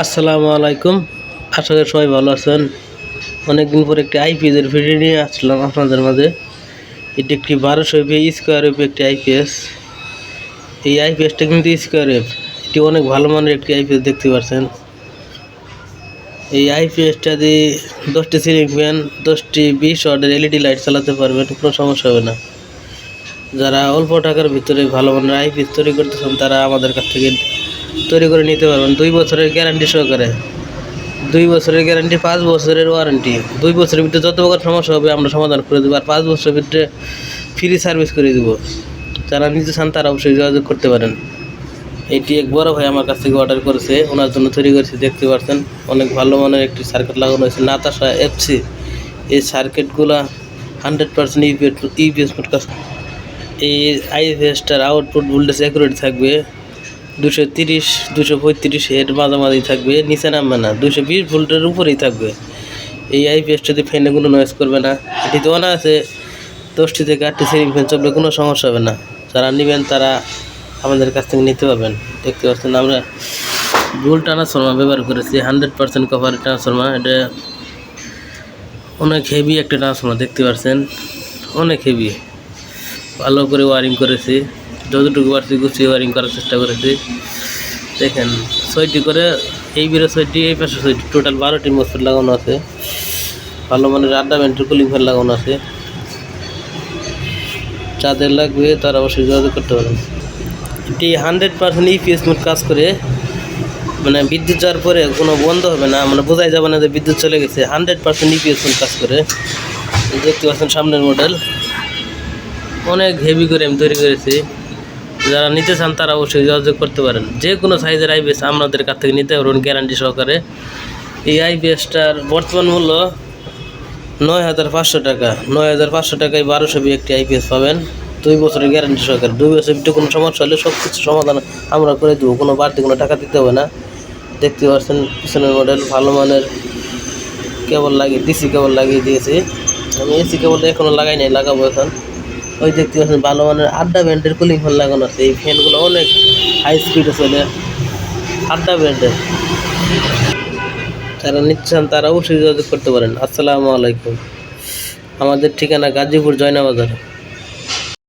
আসসালামু আলাইকুম। আশা করি সবাই ভালো আছেন। অনেকদিন পর একটি আইপিএস এর ভিডিও নিয়ে আসলাম আপনাদের মাঝে। এটি একটি বারোশো এপি স্কোয়ার এফ একটি আইপিএস এই আইপিএসটা কিন্তু স্কোয়ার এফ এটি অনেক ভালো মানের একটি আইপিএস দেখতে পাচ্ছেন। এই আইপিএসটা দিয়ে দশটি সিলিং ফ্যান, দশটি বিশ ওয়াটের এলইডি লাইট চালাতে পারবেন, কোনো সমস্যা হবে না। যারা অল্প টাকার ভিতরে ভালো মানের আইপিএস তৈরি করতেছেন তারা আমাদের কাছ থেকে তৈরি করে নিতে পারবেন। দুই বছরের গ্যারান্টি সহকারে। দুই বছরের গ্যারান্টি পাঁচ বছরের ওয়ারেন্টি দুই বছরের ভিতরে যত প্রকার সমস্যা হবে, আমরা সমাধান করে দেবো। আর পাঁচ বছরের ভিতরে ফ্রি সার্ভিস করে দেবো। যারা নিতে চান, তারা অবশ্যই যোগাযোগ করতে পারেন। এটি এক বড় ভাই আমার কাছ থেকে অর্ডার করেছে। ওনার জন্য তৈরি করেছি, দেখতে পাচ্ছেন অনেক ভালো মানের একটি সার্কিট লাগানো হয়েছে নাতাশা এফসি এই সার্কিটগুলা হান্ড্রেড পার্সেন্ট ইপিএস কাজ এই আইপিএসটার আউটপুট ভোল্টেজ অ্যাকুরেট থাকবে। দুশো তিরিশ, দুশো পঁয়ত্রিশ এর মাঝামাঝি থাকবে, নিচে নামবে না, দুশো বিশ ভোল্টের উপরেই থাকবে। এই আইপিএসটাতে ফ্যানে কোনো নয়েজ করবে না এটিতে অনা আছে দশটি থেকে আটটি সিলিং ফ্যান চলবে, কোনো সমস্যা হবে না। যারা নেবেন তারা আমাদের কাছ থেকে নিতে পারবেন। দেখতে পাচ্ছেন আমরা গোল ট্রান্সফর্মার ব্যবহার করেছি, হান্ড্রেড পার্সেন্ট কভার ট্রান্সফর্মার এটা অনেক হেভি একটা ট্রান্সফর্মার দেখতে পাচ্ছেন? অনেক হেভি ভালো করে ওয়ারিং করেছি। যতটুকু পারছি গুছিয়ে ওয়ারিং করার চেষ্টা করেছি। দেখেন, ছয়টি করে এই বিরে ছয়টি, এই পাশে ছয়টি টোটাল বারোটি মসফেট লাগানো আছে। ভালো মানের আড্ডা ভেন্টার কুলিং ফ্যান লাগানো আছে। যাদের লাগবে তারা অবশ্যই যোগাযোগ করতে পারেন। এটি হান্ড্রেড পার্সেন্ট ইপিএস মোড কাজ করে। মানে বিদ্যুৎ যাওয়ার পরে কোনো বন্ধ হবে না মানে বোঝাই যাবে না যে বিদ্যুৎ চলে গেছে। হান্ড্রেড পার্সেন্ট ইপিএস মোড কাজ করে। দেখতে পাচ্ছেন সামনের মডেল অনেক হেভি করে আমি তৈরি করেছি। যারা নিতে চান তারা অবশ্যই যোগাযোগ করতে পারেন। যে কোনো সাইজের আইপিএস আমাদের কাছ থেকে নিতে পারবেন গ্যারান্টি সহকারে। এই আইপিএসটার বর্তমান মূল্য নয় হাজার পাঁচশো টাকা। নয় হাজার পাঁচশো টাকায় বারোশো বি একটি আইপিএস পাবেন। দুই বছরের গ্যারান্টি সহকারে। দুই বছর ভিতরে কোনো সমস্যা হলে সব কিছু সমাধান আমরা করে দেবো। কোনো বাড়তি কোনো টাকা দিতে হবে না। দেখতে পাচ্ছেন পিছনের মডেল ভালো মানের কেবল লাগিয়ে ডিসি কেবল লাগিয়ে দিয়েছি। আমি এসি কেবল এখনও লাগাই নাই, লাগাবো এখন। ওই দেখতে পাচ্ছেন, ভালো মানের আড্ডা ব্যান্ডের কুলিং ফ্যান লাগানো আছে। এই ফ্যানগুলো অনেক হাই স্পিডে চলে। আড্ডা ব্যান্ডের। যারা নিচ্ছেন, তারা অবশ্যই যোগাযোগ করতে পারেন। আসসালামু আলাইকুম। আমাদের ঠিকানা গাজীপুর জয়নাবাজার।